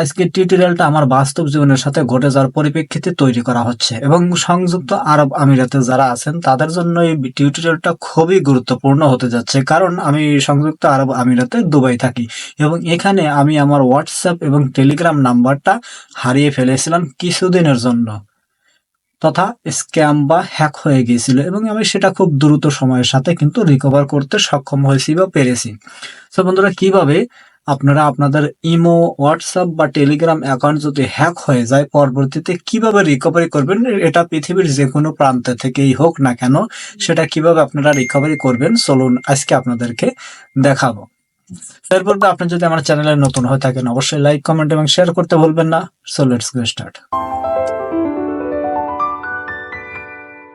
আজকের টিউটোরিয়ালটা আমার বাস্তব জীবনের সাথে ঘটে যাওয়ার পরিপ্রেক্ষিতে তৈরি করা হচ্ছে এবং সংযুক্ত আরব আমিরাতে যারা আছেন, তাদের জন্য এই টিউটোরিয়ালটা খুবই গুরুত্বপূর্ণ হতে যাচ্ছে। কারণ আমি সংযুক্ত আরব আমিরাতে দুবাই থাকি এবং এখানে আমি আমার হোয়াটসঅ্যাপ এবং টেলিগ্রাম নাম্বারটা হারিয়ে ফেলেছিলাম কিছুদিনের জন্য তথা স্ক্যাম বা হ্যাক হয়ে গিয়েছিল এবং আমি সেটা খুব দ্রুত সময়ের সাথে কিন্তু রিকভার করতে সক্ষম হয়েছি বা পেরেছি। তো বন্ধুরা, কীভাবে আপনারা আপনাদের ইমো, হোয়াটসঅ্যাপ বা টেলিগ্রাম অ্যাকাউন্ট যদি হ্যাক হয়ে যায়, পরবর্তীতে কীভাবে রিকভারি করবেন? এটা পৃথিবীর যে কোনো প্রান্ত থেকেই হোক না কেন, সেটা কীভাবে আপনারা রিকভারি করবেন? চলুন আজকে আপনাদেরকে দেখাবো। এর পূর্বে আপনি যদি আমার চ্যানেলে নতুন হয়ে থাকেন, অবশ্যই লাইক কমেন্ট এবং শেয়ার করতে ভুলবেন না। সো লেটস গো স্টার্ট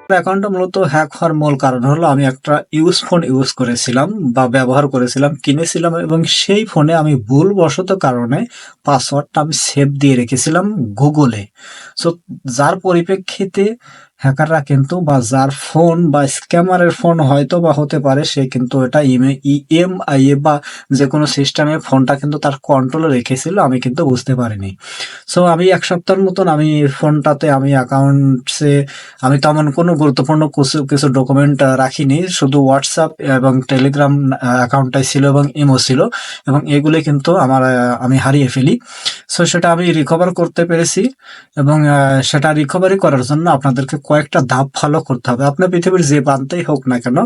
অ্যাকাউন্টটা মূলত হ্যাক হওয়ার মূল কারণ হলো আমি একটা ইউজ ফোন ইউজ করেছিলাম বা ব্যবহার করেছিলাম, কিনেছিলাম এবং সেই ফোনে আমি ভুলবশত কারণে পাসওয়ার্ডটা আমি সেভ দিয়ে রেখেছিলাম গুগলে সো যার পরিপ্রেক্ষিতে হ্যাকাররা কিন্তু বা যার ফোন বা স্ক্যামারের ফোন হয়তো বা হতে পারে, সে কিন্তু এটা ইএমআই এ বা যে কোনো সিস্টেমে ফোনটা কিন্তু তার কন্ট্রোলে রেখেছিল, আমি কিন্তু বুঝতে পারিনি। সো আমি এক সপ্তাহের মতন আমি ফোনটাতে আমি অ্যাকাউন্টসে আমি তেমন কোনো গুরুত্বপূর্ণ কিছু কিছু ডকুমেন্ট রাখিনি। শুধু হোয়াটসঅ্যাপ এবং টেলিগ্রাম অ্যাকাউন্টটাই ছিল এবং ইমো ছিল এবং এগুলি কিন্তু আমার আমি হারিয়ে ফেলি। সো সেটা আমি রিকভার করতে পেরেছি এবং সেটা রিকভারি করার জন্য আপনাদেরকে কয়েকটা ধাপ ফলো করতে হবে। আপনার পৃথিবীর যে প্রান্তেই হোক না কেন,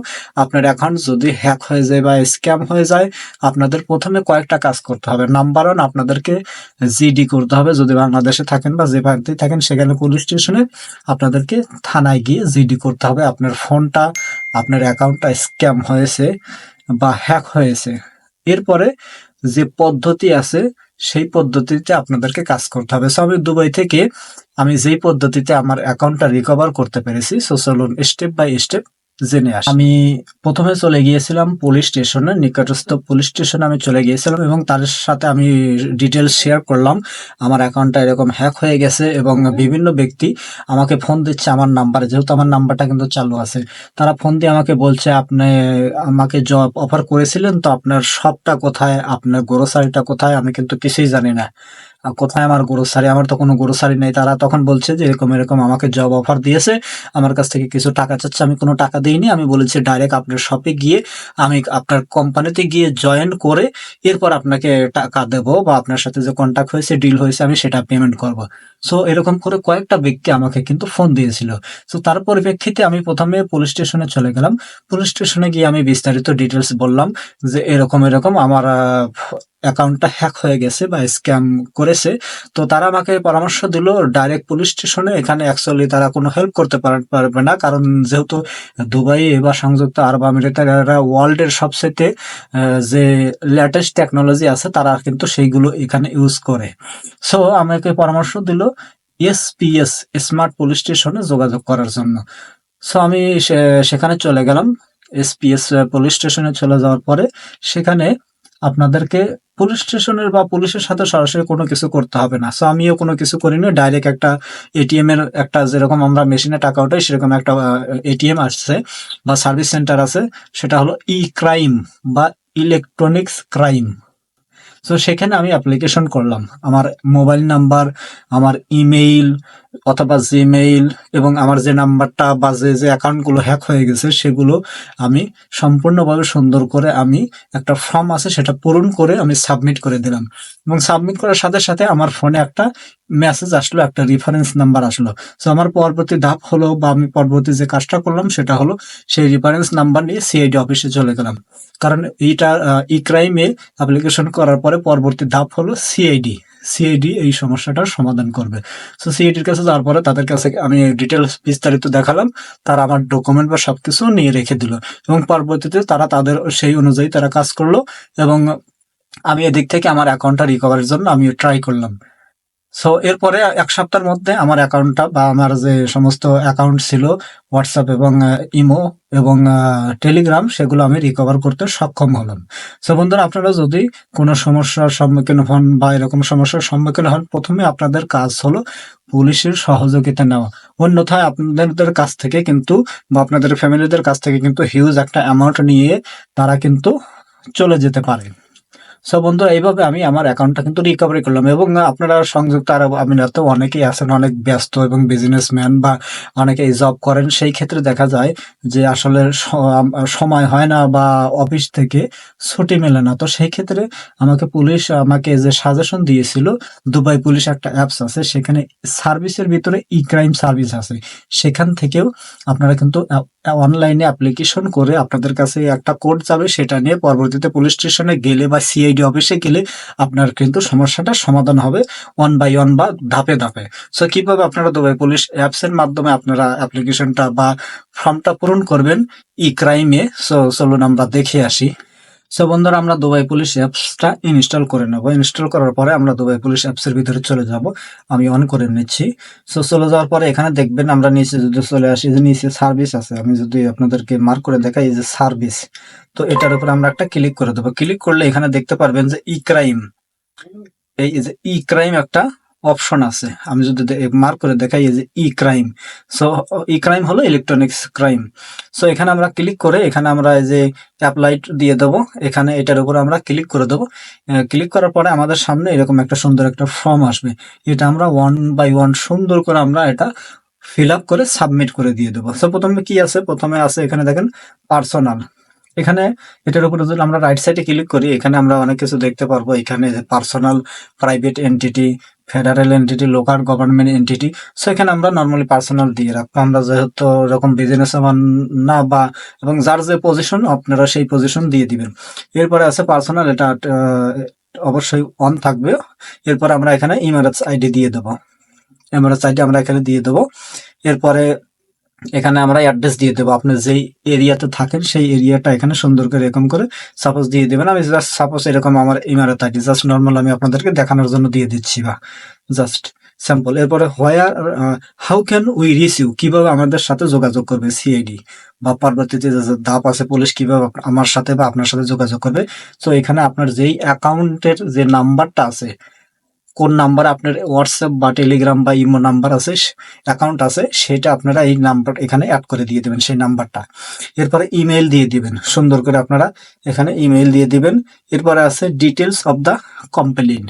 আপনার অ্যাকাউন্ট যদি হ্যাক হয়ে যায় বা স্ক্যাম হয়ে যায়, আপনাদের প্রথমে কয়েকটা কাজ করতে হবে। নাম্বার ওয়ান আপনাদেরকে জিডি করতে হবে। যদি বাংলাদেশে থাকেন বা যে প্রান্তেই থাকেন, সেখানে পুলিশ স্টেশনে আপনাদেরকে থানায় গিয়ে জিডি করতে হবে। আপনার ফোনটা, আপনার অ্যাকাউন্টটা স্ক্যাম হয়েছে বা হ্যাক হয়েছে। এরপরে যে পদ্ধতি আছে সেই পদ্ধতিতে আপনাদেরকে কাজ করতে হবে। সো আমি দুবাই থেকে আমি যেই পদ্ধতিতে আমার অ্যাকাউন্টটা রিকভার করতে পেরেছি সো চলুন স্টেপ বাই স্টেপ জেনে আসি। আমি প্রথমে চলে গিয়েছিলাম পুলিশ স্টেশনে, নিকটস্থ পুলিশ স্টেশনে আমি চলে গিয়েছিলাম এবং তার সাথে আমি ডিটেলস শেয়ার করলাম। আমার অ্যাকাউন্টটা এরকম হ্যাক হয়ে গেছে এবং বিভিন্ন ব্যক্তি আমাকে ফোন দিচ্ছে আমার নাম্বারে যেহেতু আমার নাম্বারটা কিন্তু চালু আছে। তারা ফোন দিয়ে আমাকে বলছে, আপনি আমাকে জব অফার করেছিলেন তো আপনার শপটা কোথায়? আপনার গ্রোসারিটা কোথায়? আমি কিন্তু কিছুই জানি না। কোথায় আমার গ্রোসারি আমার তো কোনো গ্রোসারি নেই। তারা তখন বলছে যে, এরকম এরকম আমাকে জব অফার দিয়েছে। আমার কাছ থেকে কিছু টাকা চাচ্ছে। আমি কোনো টাকা দিইনি। আমি বলেছি ডাইরেক্ট আপনার শপে গিয়ে আমি আপনার কোম্পানিতে গিয়ে জয়েন করে এরপর আপনাকে টাকা দেবো বা আপনার সাথে যে কন্ট্যাক্ট হয়েছে ডিল হয়েছে, আমি সেটা পেমেন্ট করব। সো এরকম করে কয়েকটা ব্যক্তি আমাকে কিন্তু ফোন দিয়েছিল। সো তার পরিপ্রেক্ষিতে আমি প্রথমে পুলিশ স্টেশনে চলে গেলাম। পুলিশ স্টেশনে গিয়ে আমি বিস্তারিত ডিটেলস বললাম যে, এরকম এরকম আমার অ্যাকাউন্টটা হ্যাক হয়ে গেছে বা স্ক্যাম করেছে, তো তারা আমাকে পরামর্শ দিল ডাইরেক্ট পুলিশ স্টেশনে এখানে অ্যাকচুয়ালি তারা কোনো হেল্প করতে পারবে না। কারণ যেহেতু দুবাই বা সংযুক্ত আরব আমিরাতের ওয়ার্ল্ডের সবচেয়ে যে লেটেস্ট টেকনোলজি আছে, তারা কিন্তু সেইগুলো এখানে ইউজ করে। সো আমাকে পরামর্শ দিল এসপিএস স্মার্ট পুলিশ স্টেশনে যোগাযোগ করার জন্য। সো আমি সেখানে চলে গেলাম। এসপিএস পুলিশ স্টেশনে চলে যাওয়ার পরে, সেখানে আপনাদেরকে পুলিশ স্টেশনের বা পুলিশের সাথে সরাসরি কোনো কিছু করতে হবে না। সো আমিও কোনো কিছু করিনি ডাইরেক্ট একটা এটিএম এর একটা যেরকম আমরা মেশিনে টাকা ওঠাই, সেরকম একটা এটিএম আসছে বা সার্ভিস সেন্টার আছে, সেটা হলো ই ক্রাইম বা ইলেকট্রনিক্স ক্রাইম সো সেখানে আমি অ্যাপ্লিকেশন করলাম। আমার মোবাইল নাম্বার আমার ইমেইল অথবা জিমেইল এবং আমার যে নাম্বারটা বা যে যে অ্যাকাউন্টগুলো হ্যাক হয়ে গেছে, সেগুলো আমি সম্পূর্ণভাবে সুন্দর করে আমি একটা ফর্ম আছে সেটা পূরণ করে আমি সাবমিট করে দিলাম। এবং সাবমিট করার সাথে সাথে আমার ফোনে একটা মেসেজ আসলো, একটা রিফারেন্স নাম্বার আসলো। সো আমার পরবর্তী ধাপ হলো বা আমি পরবর্তী যে কাজটা করলাম, সেটা হলো সেই রেফারেন্স নাম্বার নিয়ে সিআইডি অফিসে চলে গেলাম। কারণ এইটা ই ক্রাইমে অ্যাপ্লিকেশন করার পরে পরবর্তী ধাপ হলো সিআইডি সিআইডি এই সমস্যাটার সমাধান করবে। সো সিআইডির কাছে যাওয়ার পরে তাদের কাছে আমি ডিটেলস বিস্তারিত দেখালাম। তারা আমার ডকুমেন্ট বা সবকিছু নিয়ে রেখে দিল এবং পরবর্তীতে তারা তাদের সেই অনুযায়ী তারা কাজ করল এবং আমি এদিক থেকে আমার অ্যাকাউন্টটা রিকভারির জন্য আমি ট্রাই করলাম। সো এরপরে এক সপ্তাহের মধ্যে আমার অ্যাকাউন্টটা বা আমার যে সমস্ত অ্যাকাউন্ট ছিল হোয়াটসঅ্যাপ এবং ইমো এবং টেলিগ্রাম সেগুলো আমি রিকভার করতে সক্ষম হলাম। সো বন্ধুরা, আপনারা যদি কোনো সমস্যার সম্মুখীন হন বা এরকম সমস্যার সম্মুখীন হন, প্রথমে আপনাদের কাজ হলো পুলিশের সহযোগিতা নেওয়া। অন্যথায় আপনাদের কাছ থেকে কিন্তু বা আপনাদের ফ্যামিলিদের কাছ থেকে কিন্তু হিউজ একটা অ্যামাউন্ট নিয়ে তারা কিন্তু চলে যেতে পারে। সো বন্ধুরা, এইভাবে আমি আমার অ্যাকাউন্টটা কিন্তু রিকভারি করলাম এবং আপনারা সংযুক্ত আরব আমিরাতে অনেকেই আছেন, অনেক ব্যস্ত এবং বিজনেসম্যান বা অনেকেই জব করেন। সেই ক্ষেত্রে দেখা যায় যে আসলে সময় হয় না বা অফিস থেকে ছুটি মেলে না। তো সেই ক্ষেত্রে আমাকে পুলিশ আমাকে যে সাজেশন দিয়েছিল, দুবাই পুলিশ একটা অ্যাপস আছে, সেখানে সার্ভিসের ভিতরে ই ক্রাইম সার্ভিস আছে। সেখান থেকেও আপনারা কিন্তু অনলাইনে অ্যাপ্লিকেশন করে আপনাদের কাছে একটা কোড যাবে, সেটা নিয়ে পরবর্তীতে পুলিশ স্টেশনে গেলে বা সিআইডি অফিসে গেলে আপনার কিন্তু সমস্যাটা সমাধান হবে ওয়ান বাই ওয়ান বা ধাপে ধাপে। সো কীভাবে আপনারা দুবাই পুলিশ অ্যাপসের মাধ্যমে আপনারা অ্যাপ্লিকেশনটা বা ফর্মটা পূরণ করবেন ই ক্রাইমে সো চলুন আমরা দেখে আসি। সো বন্ধুরা, আমরা দুবাই পুলিশ অ্যাপসটা ইনস্টল করে নেব। ইনস্টল করার পরে আমরা দুবাই পুলিশ অ্যাপসের ভিতরে চলে যাব। আমি অন করে নিচ্ছি। সো চলে যাওয়ার পরে এখানে দেখবেন আমরা নিচে যদি চলে আসি যে নিচে সার্ভিস আছে, আমি যদি আপনাদেরকে মার্ক করে দেখাই, এই যে সার্ভিস তো এটার উপর আমরা একটা ক্লিক করে দেবো। ক্লিক করলে এখানে দেখতে পারবেন যে ই ক্রাইম এই যে ই ক্রাইম একটা অপশন আছে। আমি যদি মার্ক করে দেখাই যে e crime so e crime হলো ইলেকট্রনিক্স ক্রাইম সো এখানে আমরা ক্লিক করে এখানে আমরা যে অ্যাপ্লাই দিয়ে দেবো। এখানে এটার উপর আমরা ক্লিক করে দেবো। ক্লিক করার পরে আমাদের সামনে এরকম একটা সুন্দর একটা ফর্ম আসবে। এটা আমরা ওয়ান বাই ওয়ান সুন্দর করে আমরা এটা ফিল আপ করে সাবমিট করে দিয়ে দেবো। সো প্রথমে কি আছে? প্রথমে আছে এখানে দেখেন পার্সোনাল এখানে এটার উপরে যদি আমরা রাইট সাইডে ক্লিক করি, এখানে আমরা অনেক কিছু দেখতে পারব। এখানে personal private entity federal entity local government entity সেখানে আমরা নর্মালি পার্সোনাল দিয়ে রাখব। আমরা যেহেতু এরকম বিজনেস না বা, এবং যার যে পজিশন আপনারা সেই পজিশন দিয়ে দিবেন। এরপরে আছে পার্সোনাল এটা অবশ্যই অন থাকবে। এরপর আমরা এখানে ইমারেটস আইডি দিয়ে দেবো। ইমারেটস আইডি আমরা এখানে দিয়ে দেবো। এরপরে এখানে আমরা অ্যাড্রেস দিয়ে দেবো। আপনি যেই এরিয়াতে থাকেন, সেই এরিয়াটা এখানে সুন্দর করে এরকম করে সাপোজ দিয়ে দেবেন। আমি জাস্ট সাপোজ এরকম আমার ইমারত আইডি জাস্ট নর্মাল আমি আপনাদেরকে দেখানোর জন্য দিয়ে দিচ্ছি বা জাস্ট স্যাম্পল এরপরে where how can we reach you কীভাবে আমাদের সাথে যোগাযোগ করবে সিআইডি বা যে ধাপ আছে পুলিশ কীভাবে আমার সাথে বা আপনার সাথে যোগাযোগ করবে? তো এখানে আপনার যেই অ্যাকাউন্টের যে নাম্বারটা আছে কোন নাম্বার আপনার হোয়াটসঅ্যাপ বা টেলিগ্রাম বা ইমো নাম্বার আছে অ্যাকাউন্ট আছে, সেটা আপনারা এই নাম্বার এখানে অ্যাড করে দিয়ে দেবেন, সেই নাম্বারটা। এরপরে ইমেল দিয়ে দিবেন, সুন্দর করে আপনারা এখানে ইমেল দিয়ে দিবেন। এরপরে আছে ডিটেলস অফ দ্য কমপ্লেন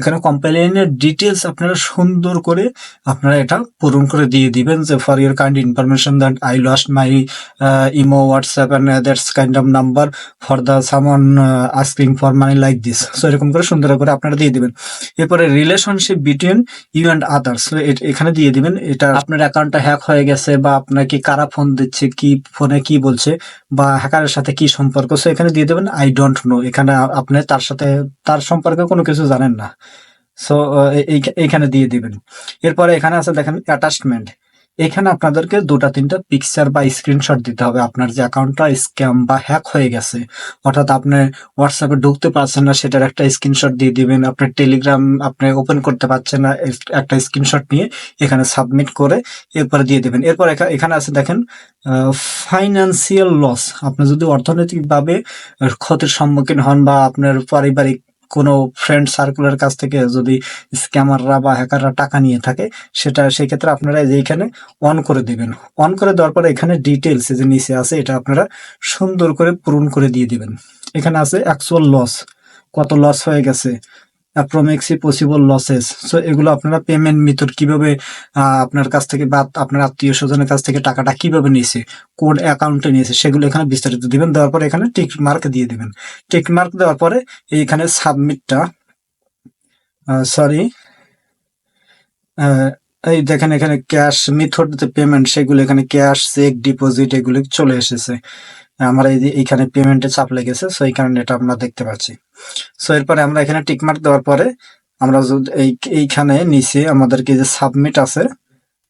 এখানে কমপ্লেনের ডিটেলস আপনারা সুন্দর করে আপনারা এটা পূরণ করে দিয়ে দিবেন যে for your kind information that I lost my imo WhatsApp and that's kind of number for the summon asking for money like this so এরকম করে সুন্দর করে আপনারা দিয়ে দিবেন। এরপরে relationship between you and others এখানে দিয়ে দিবেন, এটা আপনার অ্যাকাউন্টটা হ্যাক হয়ে গেছে বা আপনাকে কারা ফোন দিচ্ছে, কি ফোনে কি বলছে বা হ্যাকারের সাথে কি সম্পর্ক। সো এখানে দিয়ে দেবেন আই ডোন্ট নো এখানে আপনি তার সাথে, তার সম্পর্কে কোনো কিছু জানেন না। সো এইখানে দিয়ে দিবেন। এরপরে এখানে আছে দেখেন অ্যাটাচমেন্ট এখানে আপনাদেরকে দুটা, তিনটা পিকচার বা স্ক্রিনশট দিতে হবে। আপনার যে অ্যাকাউন্টটা স্ক্যাম বা হ্যাক হয়ে গেছে, অর্থাৎ আপনি হোয়াটসঅ্যাপে ঢুকতে পারছেন না, সেটার একটা স্ক্রিনশট দিয়ে দিবেন। আপনার টেলিগ্রাম আপনি ওপেন করতে পারছেন না একটা স্ক্রিনশট নিয়ে এখানে সাবমিট করে এরপরে দিয়ে দিবেন। এরপর এখানে আছে দেখেন ফাইন্যান্সিয়াল লস আপনি যদি অর্থনৈতিকভাবে ক্ষতির সম্মুখীন হন বা আপনার পারিবারিক কোনো ফ্রেন্ড সার্কুলের কাছ থেকে যদি স্ক্যামাররা বা হ্যাকাররা টাকা নিয়ে থাকে, সেটা সেই ক্ষেত্রে আপনারা এই যে এখানে অন করে দিবেন। অন করে দেওয়ার পরে এখানে ডিটেলস যে নিচে আছে, এটা আপনারা সুন্দর করে পূরণ করে দিয়ে দিবেন। এখানে আছে অ্যাকচুয়াল লস কত লস হয়ে গেছে অ্যাপ্রোমেক্সি পসিবল লসেস সো এগুলো আপনারা পেমেন্ট মেথড কীভাবে আপনার কাছ থেকে বা আপনার আত্মীয় স্বজনের কাছ থেকে টাকাটা কীভাবে নিয়েছে, কোন অ্যাকাউন্টে নিয়েছে, সেগুলো এখানে বিস্তারিত দিবেন। দেওয়ার পরে এখানে টিক মার্ক দিয়ে দিবেন। টিক মার্ক দেওয়ার পরে এইখানে সাবমিটটা সরি এই দেখেন এখানে ক্যাশ মেথড পেমেন্ট সেগুলো এখানে ক্যাশ চেক ডিপোজিট এগুলো চলে এসেছে। আমার এই যে এইখানে পেমেন্টে চাপ লেগেছে সো এই কারণে এটা আমরা দেখতে পাচ্ছি। সো এরপরে আমরা এখানে টিক মার্ক দেওয়ার পরে আমরা যদি এই এইখানে নিচে আমাদেরকে যে সাবমিট আছে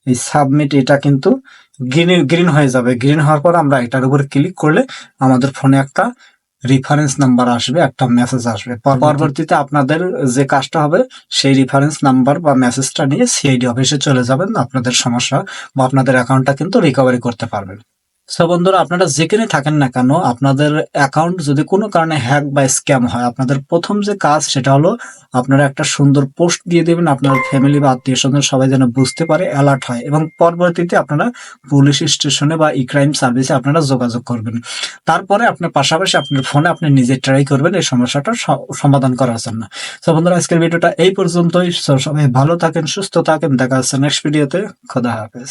এই সাবমিট এটা কিন্তু গ্রিন গ্রিন হয়ে যাবে। গ্রিন হওয়ার পর আমরা এটার উপর ক্লিক করলে আমাদের ফোনে একটা রেফারেন্স নাম্বার আসবে একটা মেসেজ আসবে। পরবর্তীতে আপনাদের যে কাজটা হবে সেই রেফারেন্স নাম্বার বা মেসেজটা নিয়ে সিআইডি অফিসে চলে যাবেন আপনাদের সমস্যা বা আপনাদের অ্যাকাউন্টটা কিন্তু রিকভারি করতে পারবেন। সো বন্ধুরা, আপনারা যেখানে থাকেন না কেন, আপনাদের অ্যাকাউন্ট যদি কোনো কারণে হ্যাক বা স্ক্যাম হয়, আপনাদের প্রথম যে কাজ সেটা হলো আপনারা একটা সুন্দর পোস্ট দিয়ে দেবেন, আপনার ফ্যামিলি বা আত্মীয় স্বজন সবাই যেন বুঝতে পারে অ্যালার্ট হয় এবং পরবর্তীতে আপনারা পুলিশ স্টেশনে বা ই ক্রাইম সার্ভিসে আপনারা যোগাযোগ করবেন। তারপরে আপনার পাশাপাশি আপনার ফোনে আপনি নিজে ট্রাই করবেন এই সমস্যাটা স- সমাধান করার জন্য। তো বন্ধুরা, আজকের ভিডিওটা এই পর্যন্তই। সবাই ভালো থাকেন, সুস্থ থাকেন। দেখা যাচ্ছে নেক্সট ভিডিওতে খোদা হাফেজ।